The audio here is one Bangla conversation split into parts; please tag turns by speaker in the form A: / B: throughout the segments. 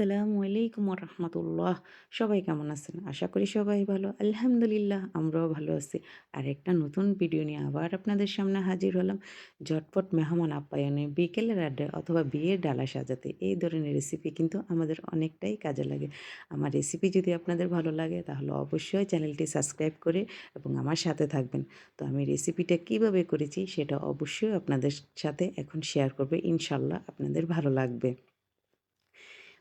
A: আসসালামু আলাইকুম রহমতুল্লাহ সবাই কেমন আছেন? আশা করি সবাই ভালো। আলহামদুলিল্লাহ, আমরাও ভালো আছি। আর একটা নতুন ভিডিও নিয়ে আবার আপনাদের সামনে হাজির হলাম। ঝটপট মেহমান আপ্যায়নে বিকেলের আড্ডায় অথবা বিয়ের ডালা সাজাতে এই ধরনের রেসিপি কিন্তু আমাদের অনেকটাই কাজে লাগে। আমার রেসিপি যদি আপনাদের ভালো লাগে, তাহলে অবশ্যই চ্যানেলটি সাবস্ক্রাইব করে এবং আমার সাথে থাকবেন। তো আমি রেসিপিটা কীভাবে করেছি, সেটা অবশ্যই আপনাদের সাথে এখন শেয়ার করবে। ইনশাল্লাহ আপনাদের ভালো লাগবে।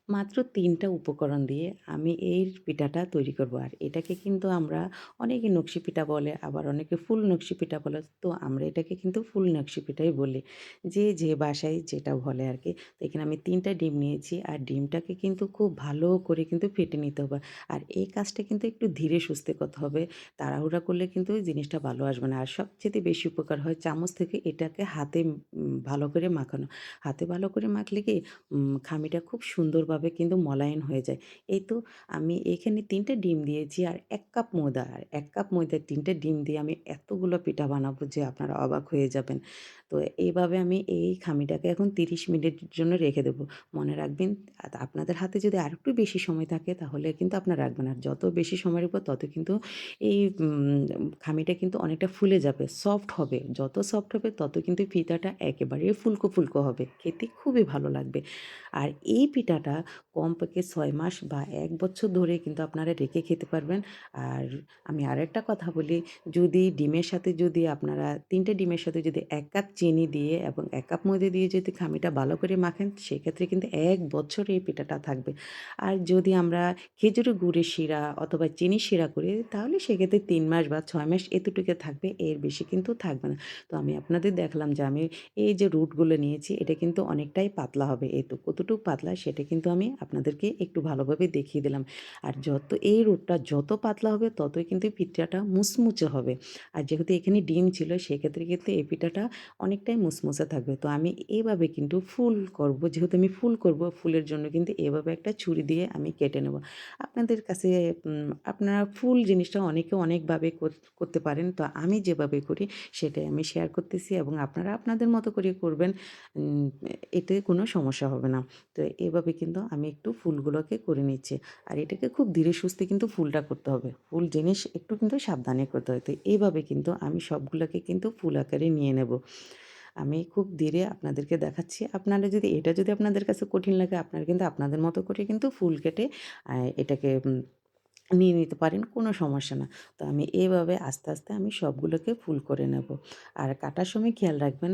A: মাত্র তিনটা উপকরণ দিয়ে আমি এই পিঠাটা তৈরি করব। আর এটাকে কিন্তু আমরা অনেকে নকশি পিঠা বলে, আবার অনেকে ফুল নকশি পিঠা বলে। তো আমরা এটাকে কিন্তু ফুল নকশি পিঠাই বলি। যে যে বাসায় যেটা বলে আর কি। তো এখানে আমি তিনটা ডিম নিয়েছি। আর ডিমটাকে কিন্তু খুব ভালো করে কিন্তু ফেটে নিতে হবে। আর এই কাজটা কিন্তু একটু ধীরে সুস্থে করতে হবে। তাড়াহুড়া করলে কিন্তু জিনিসটা ভালো আসবে না। আর সবচেয়ে বেশি উপকার হয় চামচ থেকে এটাকে হাতে ভালো করে মাখানো। হাতে ভালো করে মাখলে কি খামিটা খুব সুন্দরভাবে ভাবে কিন্তু মলায়েন হয়ে যায়। এই তো আমি এখানে তিনটে ডিম দিয়েছি আর এক কাপ ময়দা। আর এক কাপ ময়দার তিনটে ডিম দিয়ে আমি এতগুলো পিঠা বানাবো যে আপনারা অবাক হয়ে যাবেন। তো এইভাবে আমি এই খামিটাকে এখন তিরিশ মিনিটের জন্য রেখে দেবো। মনে রাখবেন আপনাদের হাতে যদি আর একটু বেশি সময় থাকে তাহলে কিন্তু আপনার রাখবেন। আর যত বেশি সময় রাখব তত কিন্তু এই খামিটা কিন্তু অনেকটা ফুলে যাবে সফট হবে। যত সফট হবে তত কিন্তু পিঠাটা একেবারে ফুলকো ফুলকো হবে। খেতে খুবই ভালো লাগবে। আর এই পিঠাটা কমপক্ষে ছয় মাস বা এক বছর ধরে কিন্তু আপনারা রেখে খেতে পারবেন। আর আমি আরেকটা কথা বলি, যদি ডিমের সাথে যদি আপনারা তিনটে ডিমের সাথে যদি এক কাপ চিনি দিয়ে এবং এক কাপ মধ্যে দিয়ে যদি খামিটা ভালো করে মাখেন, সেক্ষেত্রে কিন্তু এক বছর এই পিঠাটা থাকবে। আর যদি আমরা খেজুরের গুড়ের শিরা অথবা চিনি শিরা করি, তাহলে সেক্ষেত্রে তিন মাস বা ছয় মাস এতটুকু থাকবে, এর বেশি কিন্তু থাকবে না। তো আমি আপনাদের দেখলাম যে আমি এই যে রুটগুলো নিয়েছি, এটা কিন্তু অনেকটাই পাতলা হবে এই তো কতটুকু পাতলা সেটা কিন্তু আমি আপনাদেরকে একটু ভালোভাবে দেখিয়ে দিলাম। আর যত এই রুটটা যত পাতলা হবে, ততই কিন্তু পিঠাটা মুচমুচে হবে। আর যেহেতু এখানে ডিম ছিল, সেক্ষেত্রে কিন্তু এই পিঠাটা অনেকটাই মুসমুসে থাকবে। তো আমি এইভাবে কিন্তু ফুল করব, যেহেতু আমি ফুল করব, ফুলের জন্য কিন্তু এভাবে একটা ছুরি দিয়ে আমি কেটে নেব। আপনাদের কাছে আপনারা ফুল জিনিসটা অনেকে অনেকভাবে করতে পারেন। তো আমি যেভাবে করি, সেটাই আমি শেয়ার করতেছি এবং আপনারা আপনাদের মতো করে করবেন। এতে কোনো সমস্যা হবে না। তো এভাবে কিন্তু আমি একটু ফুলগুলোকে করে নিচ্ছি। আর এটাকে খুব ধীরে সুস্থে কিন্তু ফুলটা করতে হবে। ফুল জিনিস একটু কিন্তু সাবধানে করতে হয়। তো এইভাবে কিন্তু আমি সবগুলোকে কিন্তু ফুল আকারে নিয়ে নেব। আমি খুব ধীরে আপনাদেরকে দেখাচ্ছি। আপনারা যদি, এটা যদি আপনাদের কাছে কঠিন লাগে, আপনারা কিন্তু আপনাদের মতো করে কিন্তু ফুল কেটে এটাকে নিয়ে নিতে পারেন, কোনো সমস্যা না। তো আমি এইভাবে আস্তে আস্তে আমি সবগুলোকে ফুল করে নেব। আর কাটার সময় খেয়াল রাখবেন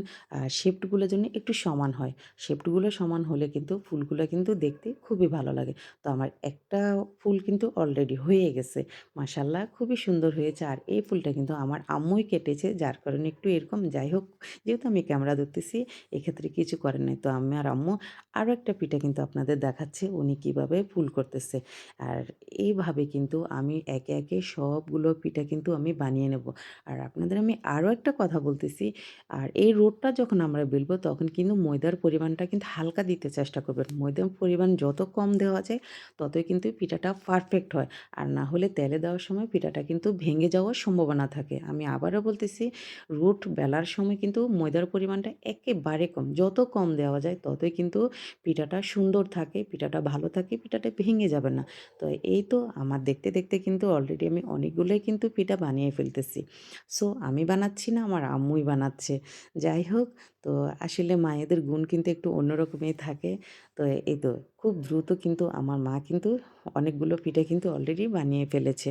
A: শেপটগুলো যেন একটু সমান হয়। শেপটগুলো সমান হলে কিন্তু ফুলগুলো কিন্তু দেখতে খুবই ভালো লাগে। তো আমার একটা ফুল কিন্তু অলরেডি হয়ে গেছে। মাসাল্লাহ খুবই সুন্দর হয়েছে। আর এই ফুলটা কিন্তু আমার আম্মুই কেটেছে, যার কারণে একটু এরকম যাই হোক, যেহেতু আমি ক্যামেরা ধরতেছি, এক্ষেত্রে কিছু করেন নাই। তো আমি আর আম্মু আরও একটা পিঠা কিন্তু আপনাদের দেখাচ্ছে, উনি কীভাবে ফুল করতেছে। আর এইভাবে কিন্তু কিন্তু আমি একে একে সবগুলো পিঠা কিন্তু আমি বানিয়ে নেব। আর আপনাদের আমি আরও একটা কথা বলতেছি, আর এই রোডটা যখন আমরা বেলবো তখন কিন্তু ময়দার পরিমাণটা কিন্তু হালকা দিতে চেষ্টা করবেন। ময়দার পরিমাণ যত কম দেওয়া যায় ততই কিন্তু পিঠাটা পারফেক্ট হয়। আর না হলে তেলে দেওয়ার সময় পিঠাটা কিন্তু ভেঙে যাওয়ার সম্ভাবনা থাকে। আমি আবারও বলতেছি রুট বেলার সময় কিন্তু ময়দার পরিমাণটা একেবারে কম। যত কম দেওয়া যায় ততই কিন্তু পিঠাটা সুন্দর থাকে, পিঠাটা ভালো থাকে, পিঠাটা ভেঙে যাবে না। তো এই তো আমার দেখতে দেখতে কিন্তু অলরেডি আমি অনেকগুলোই কিন্তু পিঠা বানিয়ে ফেলতেছি। সো আমি বানাচ্ছি না, আমার আম্মুই বানাচ্ছে। যাই হোক, তো আসলে মায়েদের গুণ কিন্তু একটু অন্যরকমই থাকে। তো এই তো খুব দ্রুত কিন্তু আমার মা কিন্তু অনেকগুলো পিঠে কিন্তু অলরেডি বানিয়ে ফেলেছে।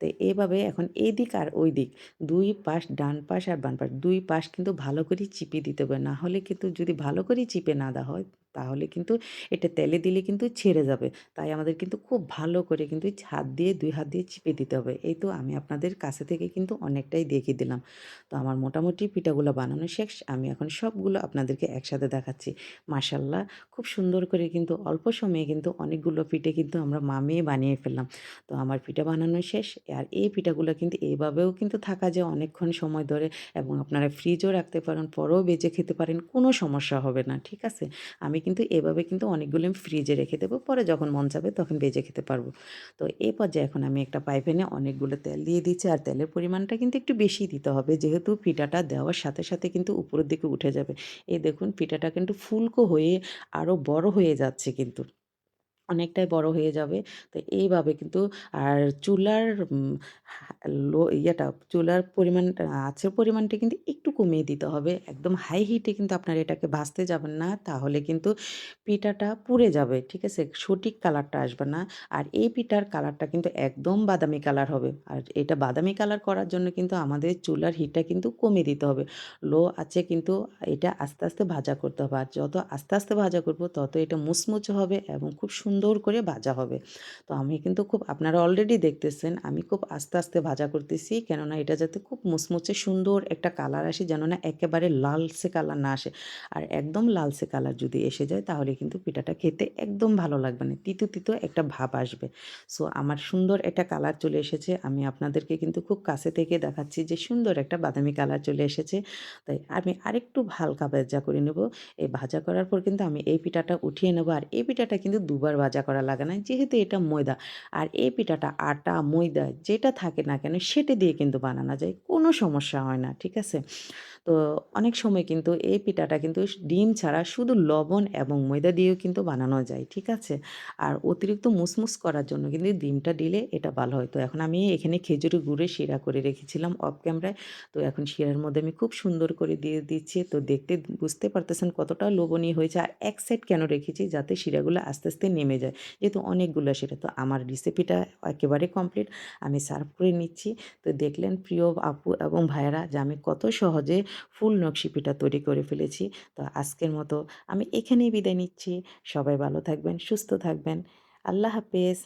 A: তো এভাবে এখন এই দিক আর ওই দিক দুই পাশ ডান পাশ আর বান পাশ, দুই পাশ কিন্তু ভালো করে চিপে দিতে হবে। না হলে কিন্তু যদি ভালো করে চিপে না দেওয়া হয়, তাহলে কিন্তু এটা তেলে দিলে কিন্তু ছেড়ে যাবে। তাই আমাদের কিন্তু খুব ভালো করে কিন্তু হাত দিয়ে, দুই হাত দিয়ে চিপে দিতে হবে। এই তো আমি আপনাদের কাছে থেকে কিন্তু অনেকটাই দেখিয়ে দিলাম। তো আমার মোটামুটি পিঠাগুলো বানানো শেষ। আমি এখন সবগুলো আপনাদেরকে একসাথে দেখাচ্ছি। মাসাল্লাহ খুব সুন্দর করে কিন্তু অল্প সময়ে কিন্তু অনেকগুলো পিঠে কিন্তু আমরা মামিয়ে বানিয়ে ফেললাম। তো আমার পিঠা বানানো শেষ। আর এই পিঠাগুলো কিন্তু এইভাবেও কিন্তু থাকা যায় অনেকক্ষণ সময় ধরে এবং আপনারা ফ্রিজও রাখতে পারেন, পরেও বেজে খেতে পারেন, কোনো সমস্যা হবে না, ঠিক আছে? আমি কিন্তু এভাবে কিন্তু অনেকগুলো আমি ফ্রিজে রেখে দেবো, পরে যখন মন যাবে তখন বেজে খেতে পারব। তো এই পর্যায়ে এখন আমি একটা পাইপেনে অনেকগুলো তেল দিয়ে দিচ্ছি, আর তেলের পরিমাণটা কিন্তু একটু বেশি দিতে হবে, যেহেতু পিঠাটা দেওয়ার সাথে সাথে কিন্তু উপরের দিকে উঠে যাবে। এই দেখুন, পিঠাটা কিন্তু ফুলকো হয়ে আরও বড় হয়ে যাচ্ছে কিন্তু। অনেকটাই বড় হয়ে যাবে। তো এইভাবে কিন্তু আর চুলার লো, ইয়েটা, চুলার পরিমাণটা, আঁচের পরিমাণটা কিন্তু একটু কমিয়ে দিতে হবে। একদম হাই হিটে কিন্তু আপনার এটাকে ভাজতে যাবেন না। তাহলে কিন্তু পিঠাটা পুড়ে যাবে। ঠিক আছে? সঠিক কালারটা আসবে না। আর এই পিঠার কালারটা কিন্তু একদম বাদামি কালার হবে। আর এটা বাদামি কালার করার জন্য কিন্তু আমাদের চুলার হিটটা কিন্তু কমিয়ে দিতে হবে। লো আছে কিন্তু এটা আস্তে, আস্তে ভাজা করতে হবে। আর যত আস্তে, আস্তে ভাজা করব তত এটা মুচমুচে হবে এবং খুব সুন্দর করে ভাজা হবে। তো আমি কিন্তু খুব আপনারা অলরেডি দেখতেছেন আমি খুব আস্তে, আস্তে ভাজা করতেছি। কেননা এটা যাতে খুব মুচমুচে সুন্দর একটা কালার আসে যেন না একেবারে লালসে কালার না আসে। আর একদম লালসে কালার যদি এসে যায় তাহলে কিন্তু পিঠাটা খেতে একদম ভালো লাগবে না। তিতো, তিতো একটা ভাব আসবে। সো আমার সুন্দর একটা কালার চলে এসেছে। আমি আপনাদেরকে কিন্তু খুব কাছে থেকে দেখাচ্ছি যে সুন্দর একটা বাদামি কালার চলে এসেছে। তাই আমি আরেকটু হালকা ভাজা করে নেব। এই ভাজা করার পর কিন্তু আমি এই পিঠাটা উঠিয়ে নেব। আর এই পিঠাটা কিন্তু দুবার ভাজা করা লাগে না। যেহেতু এটা ময়দা। আর এই পিঠাটা আটা, ময়দা যেটা থাকে না কেন সেটা দিয়ে কিন্তু বানানো যায়। কোনো সমস্যা হয় না। ঠিক আছে? তো অনেক সময় কিন্তু এই পিঠাটা কিন্তু ডিম ছাড়া শুধু লবণ এবং ময়দা দিয়েও কিন্তু বানানো যায়। ঠিক আছে? আর অতিরিক্ত মুসমুস করার জন্য কিন্তু ডিমটা দিলে এটা ভালো হয়। তো এখন আমি এখানে খেজুরের গুড়ের শিরা করে রেখেছিলাম অফ ক্যামেরায়। তো এখন শিরার মধ্যে আমি খুব সুন্দর করে দিয়ে দিচ্ছি। তো দেখতে বুঝতে পারতেছেন কতটা লোভনীয় হয়েছে। আর এক সাইড কেন রেখেছি যাতে শিরাগুলো আস্তে, আস্তে নেমে যায়। যেহেতু অনেকগুলো শিরা। তো আমার রেসিপিটা একেবারে কমপ্লিট। আমি সার্ভ করে নিচ্ছি। তো দেখলেন প্রিয় আপু এবং ভাইয়েরা যে আমি কত সহজে ফুল নকশিপিটা তৈরি করে ফেলেছি। তো আজকের মতো আমি এখানেই বিদায় নিচ্ছি। সবাই ভালো থাকবেন, সুস্থ থাকবেন। আল্লাহ হাফেজ।